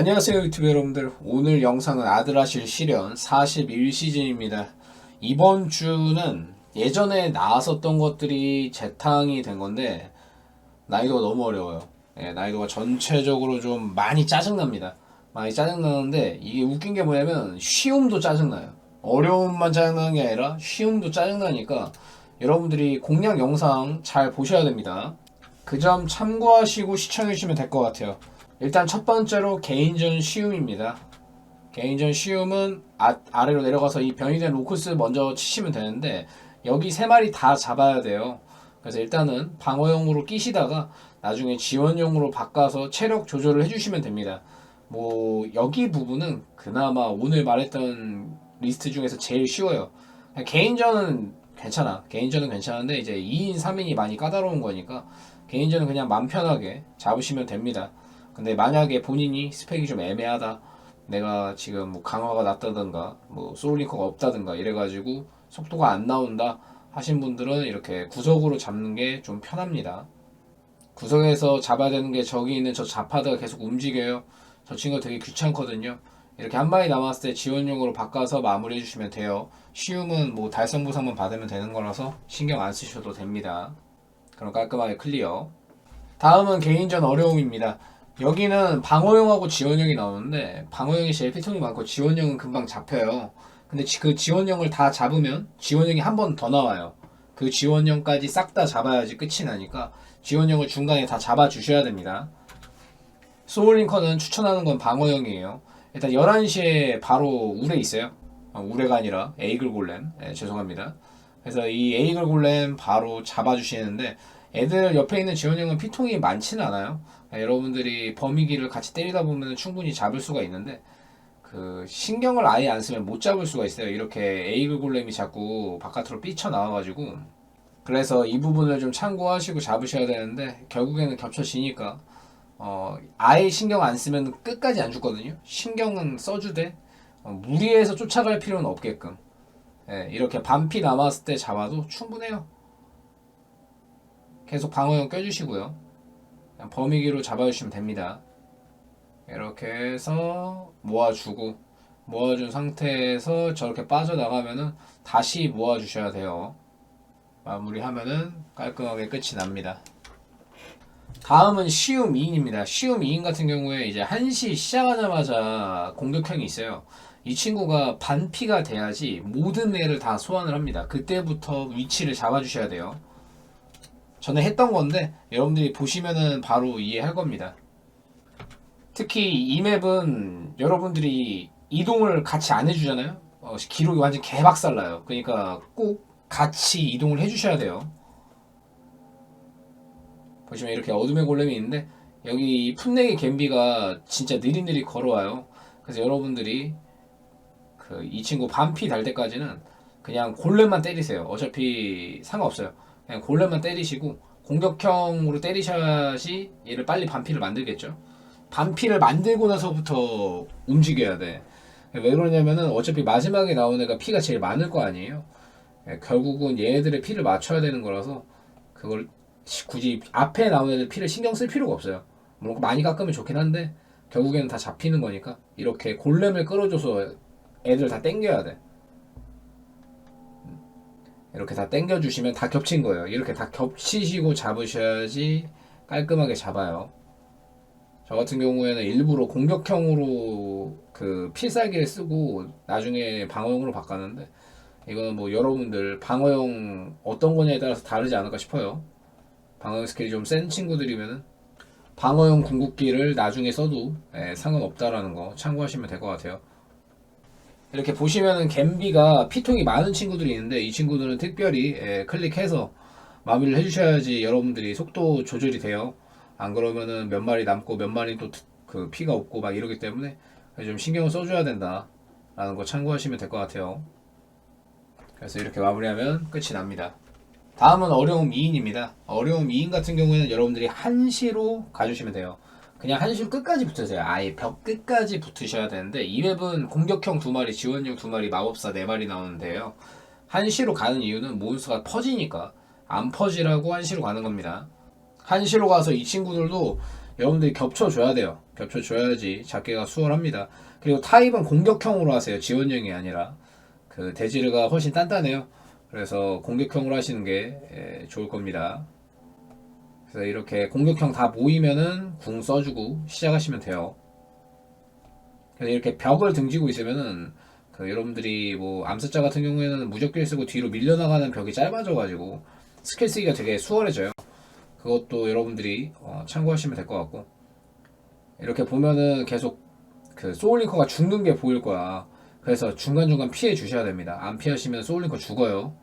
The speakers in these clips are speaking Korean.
안녕하세요 유튜브 여러분들. 오늘 영상은 아들아실 실현 41시즌입니다. 이번 주는 예전에 나왔었던 것들이 재탕이 된 건데 난이도가 너무 어려워요. 예, 난이도가 전체적으로 좀 많이 짜증납니다. 많이 짜증나는데 이게 웃긴 게 뭐냐면 쉬움도 짜증나요. 어려움만 짜증나는 게 아니라 쉬움도 짜증나니까 여러분들이 공략 영상 잘 보셔야 됩니다. 그 점 참고하시고 시청해 주시면 될 것 같아요 일단 첫 번째로 개인전 쉬움입니다. 개인전 쉬움은 아, 아래로 내려가서 이 변이 된 로크스 먼저 치시면 되는데 여기 세 마리 다 잡아야 돼요. 그래서 일단은 방어용으로 끼시다가 나중에 지원용으로 바꿔서 체력 조절을 해주시면 됩니다. 뭐 여기 부분은 그나마 오늘 말했던 리스트 중에서 제일 쉬워요. 개인전은 괜찮아. 개인전은 괜찮은데 이제 2인 3인이 많이 까다로운 거니까 개인전은 그냥 맘 편하게 잡으시면 됩니다. 근데 만약에 본인이 스펙이 좀 애매하다. 내가 지금 뭐 강화가 낮다든가 뭐 소울링커가 없다든가 이래가지고 속도가 안 나온다 하신 분들은 이렇게 구석으로 잡는 게 좀 편합니다. 구석에서 잡아야 되는 게 저기 있는 저 자파드가 계속 움직여요. 저 친구 되게 귀찮거든요. 이렇게 한 마리 남았을 때 지원용으로 바꿔서 마무리해 주시면 돼요. 쉬움은 뭐 달성 보상만 받으면 되는 거라서 신경 안 쓰셔도 됩니다. 그럼 깔끔하게 클리어. 다음은 개인전 어려움입니다. 여기는 방어용하고 지원용이 나오는데 방어용이 제일 피통이 많고 지원용은 금방 잡혀요. 근데 지- 그 지원용을 다 잡으면 지원용이 한 번 더 나와요. 그 지원용까지 싹 다 잡아야지 끝이 나니까 지원용을 중간에 다 잡아 주셔야 됩니다. 소울링커는 추천하는 건 방어용이에요. 일단 11시에 바로 울에 있어요. 어, 우레가 아니라 에이글 골렘. 예, 죄송합니다. 그래서 이 에이글 골렘 바로 잡아 주시는데 애들 옆에 있는 지원형은 피통이 많지는 않아요. 네, 여러분들이 범위기를 같이 때리다 보면 충분히 잡을 수가 있는데 그 신경을 아예 안 쓰면 못 잡을 수가 있어요. 이렇게 에이글 골렘이 자꾸 바깥으로 삐쳐 나와가지고 그래서 이 부분을 좀 참고하시고 잡으셔야 되는데 결국에는 겹쳐지니까 어, 아예 신경 안 쓰면 끝까지 안 죽거든요. 신경은 써주되 어, 무리해서 쫓아갈 필요는 없게끔 예, 이렇게 반피 남았을 때 잡아도 충분해요. 계속 방어용 껴주시고요. 범위기로 잡아주시면 됩니다. 이렇게 해서 모아주고 모아준 상태에서 저렇게 빠져나가면은 다시 모아주셔야 돼요. 마무리하면은 깔끔하게 끝이 납니다. 다음은 쉬움 2인입니다. 쉬움 2인 같은 경우에 이제 1시 시작하자마자 공격형이 있어요. 이 친구가 반피가 돼야지 모든 애를 다 소환을 합니다. 그때부터 위치를 잡아주셔야 돼요. 전에 했던 건데 여러분들이 보시면은 바로 이해할 겁니다. 특히 이 맵은 여러분들이 이동을 같이 안 해주잖아요. 어, 기록이 완전 개박살나요. 그러니까 꼭 같이 이동을 해주셔야 돼요. 보시면 이렇게 어둠의 골렘이 있는데 여기 이 풋내기 갬비가 진짜 느릿느릿 걸어와요. 그래서 여러분들이 그 이 친구 반피 달 때까지는 그냥 골렘만 때리세요. 어차피 상관없어요. 그냥 골렘만 때리시고 공격형으로 때리셔야지 얘를 빨리 반피를 만들겠죠. 반피를 만들고 나서부터 움직여야 돼. 왜 그러냐면은 어차피 마지막에 나온 애가 피가 제일 많을 거 아니에요. 예, 결국은 얘네들의 피를 맞춰야 되는 거라서 그걸 시- 굳이 앞에 나온 애들 피를 신경 쓸 필요가 없어요. 물론 많이 깎으면 좋긴 한데 결국에는 다 잡히는 거니까 이렇게 골렘을 끌어줘서 애들 다 땡겨야 돼. 이렇게 다 땡겨 주시면 다 겹친 거예요. 이렇게 다 겹치시고 잡으셔야지 깔끔하게 잡아요. 저 같은 경우에는 일부러 공격형으로 그 필살기를 쓰고 나중에 방어용으로 바꿨는데 이거는 뭐 여러분들 방어용 어떤 거냐에 따라서 다르지 않을까 싶어요. 방어용 스킬이 좀 센 친구들이면은 방어용 궁극기를 나중에 써도 예, 상관없다라는 거 참고하시면 될 것 같아요. 이렇게 보시면은 갬비가 피통이 많은 친구들이 있는데 이 친구들은 특별히 예, 클릭해서 마무리를 해주셔야지 여러분들이 속도 조절이 돼요. 안 그러면은 몇 마리 남고 몇 마리 또 그 피가 없고 막 이러기 때문에 좀 신경을 써줘야 된다라는 거 참고하시면 될 것 같아요. 그래서 이렇게 마무리하면 끝이 납니다. 다음은 어려움 2인입니다. 어려움 2인 같은 경우에는 여러분들이 한시로 가주시면 돼요. 그냥 한시로 끝까지 붙으세요. 아예 벽 끝까지 붙으셔야 되는데 이 맵은 공격형 두 마리, 지원용 두 마리, 마법사 네 마리 나오는데요. 한시로 가는 이유는 몬스터가 퍼지니까 안 퍼지라고 한시로 가는 겁니다. 한시로 가서 이 친구들도 여러분들이 겹쳐줘야 돼요. 겹쳐줘야지 작게가 수월합니다. 그리고 타입은 공격형으로 하세요. 지원형이 아니라. 그 대지르가 훨씬 단단해요. 그래서 공격형으로 하시는 게 예, 좋을 겁니다. 그래서 이렇게 공격형 다 모이면은 궁 써주고 시작하시면 돼요. 그래서 이렇게 벽을 등지고 있으면은 그 여러분들이 뭐 암살자 같은 경우에는 무적기를 쓰고 뒤로 밀려나가는 벽이 짧아져가지고 스킬 쓰기가 되게 수월해져요. 그것도 여러분들이 어, 참고하시면 될 것 같고 이렇게 보면은 계속 그 소울링커가 죽는 게 보일 거야. 그래서 중간중간 피해 주셔야 됩니다. 안 피하시면 소울링커 죽어요.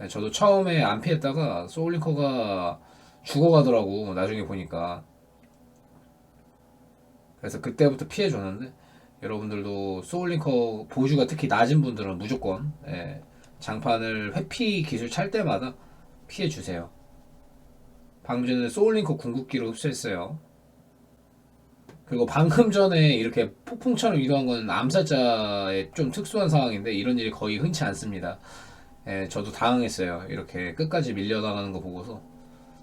네, 저도 처음에 안 피했다가 소울링커가 죽어가더라고 나중에 보니까 그래서 그때부터 피해 줬는데 여러분들도 소울링커 보주가 특히 낮은 분들은 무조건 예, 장판을 회피 기술 찰 때마다 피해 주세요. 방금 전에 소울링커 궁극기로 흡수했어요. 그리고 방금 전에 이렇게 폭풍처럼 이동한 건 암살자의 좀 특수한 상황인데 이런 일이 거의 흔치 않습니다. 예, 저도 당황했어요. 이렇게 끝까지 밀려나가는 거 보고서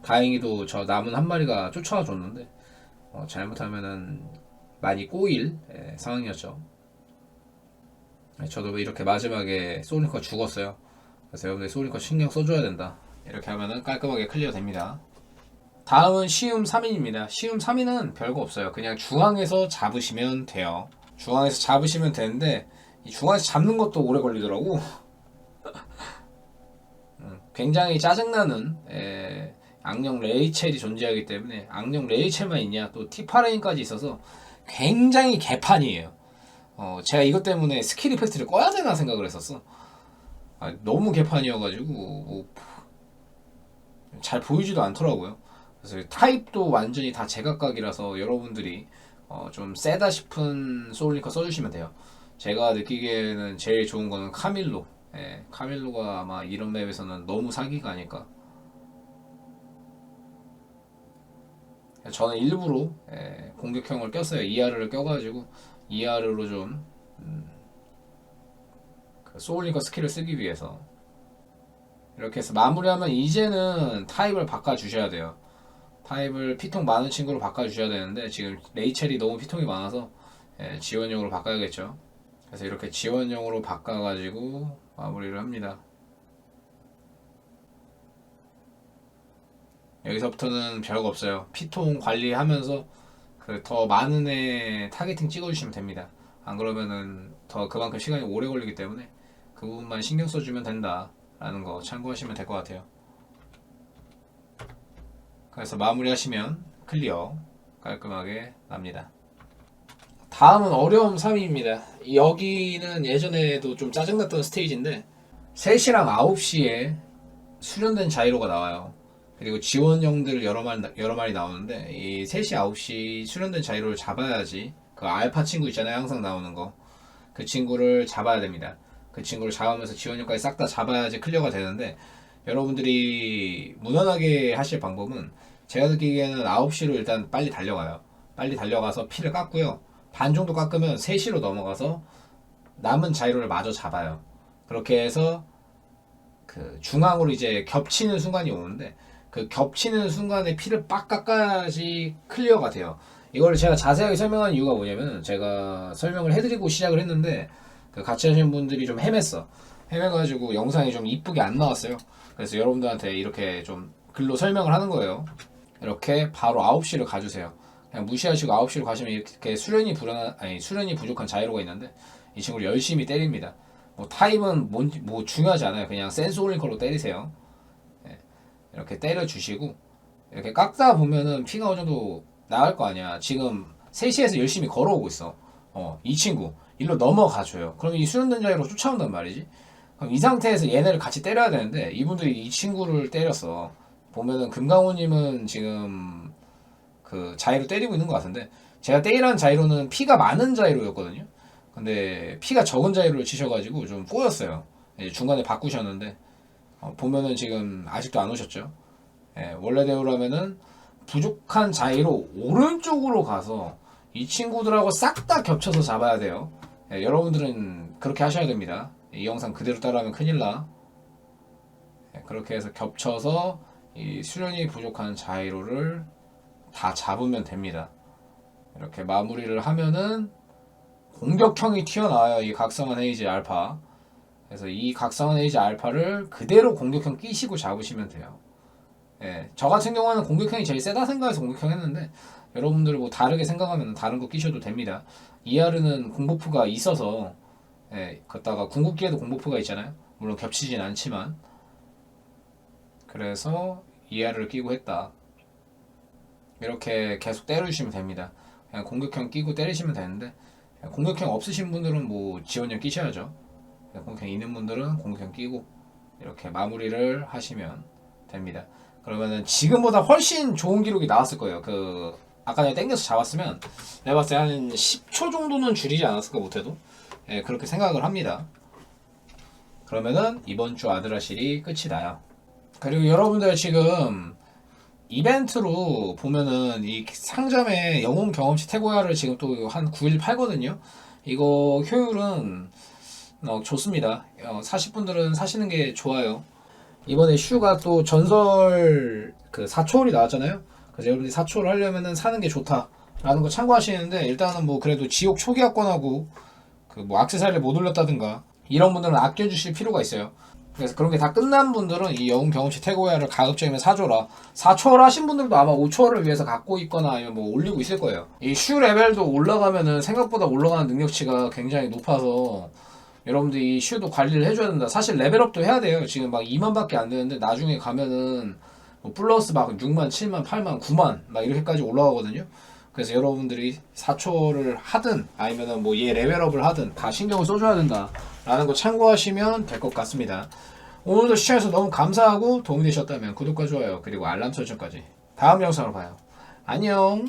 다행히도 저 남은 한 마리가 쫓아와 줬는데 어, 잘못하면은 많이 꼬일 예, 상황이었죠. 예, 저도 이렇게 마지막에 소울링커 죽었어요. 그래서 여러분들 소울링커 신경 써줘야 된다. 이렇게 하면은 깔끔하게 클리어 됩니다. 다음은 시움 3인입니다. 시움 3인은 별거 없어요. 그냥 중앙에서 잡으시면 돼요. 중앙에서 잡으시면 되는데 이 중앙에서 잡는 것도 오래 걸리더라고. 음, 굉장히 짜증나는 에, 악령 레이첼이 존재하기 때문에 악령 레이첼만 있냐 또 티파레인까지 있어서 굉장히 개판이에요. 어, 제가 이것 때문에 스킬 이펙트를 꺼야 되나 생각을 했었어. 아, 너무 개판이어가지고 뭐, 잘 보이지도 않더라고요. 그래서 타입도 완전히 다 제각각이라서 여러분들이 어, 좀 세다 싶은 소울링커 써주시면 돼요. 제가 느끼기에는 제일 좋은 거는 카밀로. 예, 카밀로가 아마 이런 맵에서는 너무 사기가 아닐까. 저는 일부러 예, 공격형을 꼈어요. ER을 껴가지고 ER로 좀 음, 그 소울링커 스킬을 쓰기 위해서 이렇게 해서 마무리하면 이제는 타입을 바꿔주셔야 돼요. 타입을 피통 많은 친구로 바꿔주셔야 되는데 지금 레이첼이 너무 피통이 많아서 예, 지원용으로 바꿔야겠죠. 그래서 이렇게 지원용으로 바꿔가지고 마무리를 합니다. 여기서부터는 별거 없어요. 피통 관리하면서 그 더 많은 애 타겟팅 찍어주시면 됩니다. 안 그러면은 더 그만큼 시간이 오래 걸리기 때문에 그 부분만 신경 써주면 된다라는 거 참고하시면 될 것 같아요. 그래서 마무리하시면 클리어 깔끔하게 납니다. 다음은 어려움 3위입니다. 여기는 예전에도 좀 짜증났던 스테이지인데 3시랑 9시에 수련된 자이로가 나와요. 그리고 지원형들 여러 마리, 여러 마리 나오는데 이 3시, 9시 수련된 자이로를 잡아야지 그 알파 친구 있잖아요. 항상 나오는 거. 그 친구를 잡아야 됩니다. 그 친구를 잡으면서 지원형까지 싹 다 잡아야지 클리어가 되는데 여러분들이 무난하게 하실 방법은 제가 느끼기에는 9시로 일단 빨리 달려가요. 빨리 달려가서 피를 깎고요. 반 정도 깎으면 3시로 넘어가서 남은 자이로를 마저 잡아요. 그렇게 해서 그 중앙으로 이제 겹치는 순간이 오는데 그 겹치는 순간에 피를 빡 깎아야지 클리어가 돼요. 이걸 제가 자세하게 설명한 이유가 뭐냐면 제가 설명을 해드리고 시작을 했는데 그 같이 하시는 분들이 좀 헤맸어. 헤매가지고 영상이 좀 이쁘게 안 나왔어요. 그래서 여러분들한테 이렇게 좀 글로 설명을 하는 거예요. 이렇게 바로 9시를 가주세요. 그냥 무시하시고 9시로 가시면 이렇게 수련이 불안 아니 수련이 부족한 자이로가 있는데 이 친구를 열심히 때립니다. 뭐 타입은 뭔지 뭐 중요하지 않아요. 그냥 센스 올링컬로 때리세요. 예, 이렇게 때려 주시고 이렇게 깎다 보면은 피가 어느 정도 나갈 거 아니야. 지금 3시에서 열심히 걸어오고 있어. 어, 이 친구 일로 넘어가 줘요. 그럼 이 수련된 자이로 쫓아온단 말이지. 그럼 이 상태에서 얘네를 같이 때려야 되는데 이분들이 이 친구를 때렸어. 보면은 금강호님은 지금 그 자이로 때리고 있는 것 같은데 제가 때리란 자이로는 피가 많은 자이로였거든요. 근데 피가 적은 자이로를 치셔가지고 좀 꼬였어요. 중간에 바꾸셨는데 어, 보면은 지금 아직도 안 오셨죠. 예, 원래대로라면은 부족한 자이로 오른쪽으로 가서 이 친구들하고 싹 다 겹쳐서 잡아야 돼요. 예, 여러분들은 그렇게 하셔야 됩니다. 이 영상 그대로 따라하면 큰일 나. 예, 그렇게 해서 겹쳐서 이 수련이 부족한 자이로를 다 잡으면 됩니다. 이렇게 마무리를 하면은 공격형이 튀어나와요. 이 각성한 헤이즈 알파. 그래서 이 각성한 헤이즈 알파를 그대로 공격형 끼시고 잡으시면 돼요. 예, 저 같은 경우는 공격형이 제일 세다 생각해서 공격형 했는데 여러분들 뭐 다르게 생각하면 다른 거 끼셔도 됩니다. 이하르는 공보프가 있어서 예, 걷다가 궁극기에도 공보프가 있잖아요. 물론 겹치진 않지만 그래서 이하르를 끼고 했다. 이렇게 계속 때려주시면 됩니다. 그냥 공격형 끼고 때리시면 되는데 공격형 없으신 분들은 뭐 지원형 끼셔야죠. 공격형 있는 분들은 공격형 끼고 이렇게 마무리를 하시면 됩니다. 그러면은 지금보다 훨씬 좋은 기록이 나왔을 거예요. 그 아까 내가 땡겨서 잡았으면 내가 봤을 때 한 10초 정도는 줄이지 않았을까 못해도 예, 그렇게 생각을 합니다. 그러면은 이번 주 아드라실이 끝이 나요. 그리고 여러분들 지금 이벤트로 보면은 이 상점에 영웅 경험치 태고야를 지금 또 한 9일 팔거든요. 이거 효율은 어, 좋습니다. 어, 사실 분들은 사시는 게 좋아요. 이번에 슈가 또 전설 그 4초월이 나왔잖아요. 그래서 여러분들이 4초월 하려면은 사는 게 좋다라는 거 참고하시는데 일단은 뭐 그래도 지옥 초기화권하고 그 뭐 악세사리를 못 올렸다든가 이런 분들은 아껴주실 필요가 있어요. 그래서 그런 게 다 끝난 분들은 이 영웅 경험치 태고야를 가급적이면 사줘라. 4초월 하신 분들도 아마 5초월을 위해서 갖고 있거나 아니면 뭐 올리고 있을 거예요. 이 슈 레벨도 올라가면은 생각보다 올라가는 능력치가 굉장히 높아서 여러분들이 이 슈도 관리를 해줘야 된다. 사실 레벨업도 해야 돼요. 지금 막 2만밖에 안 되는데 나중에 가면은 뭐 플러스 막 6만, 7만, 8만, 9만 막 이렇게까지 올라가거든요. 그래서 여러분들이 4초를 하든 아니면은 뭐 얘 레벨업을 하든 다 신경을 써줘야 된다라는 거 참고하시면 될 것 같습니다. 오늘도 시청해서 너무 감사하고 도움이 되셨다면 구독과 좋아요 그리고 알람 설정까지 다음 영상으로 봐요. 안녕.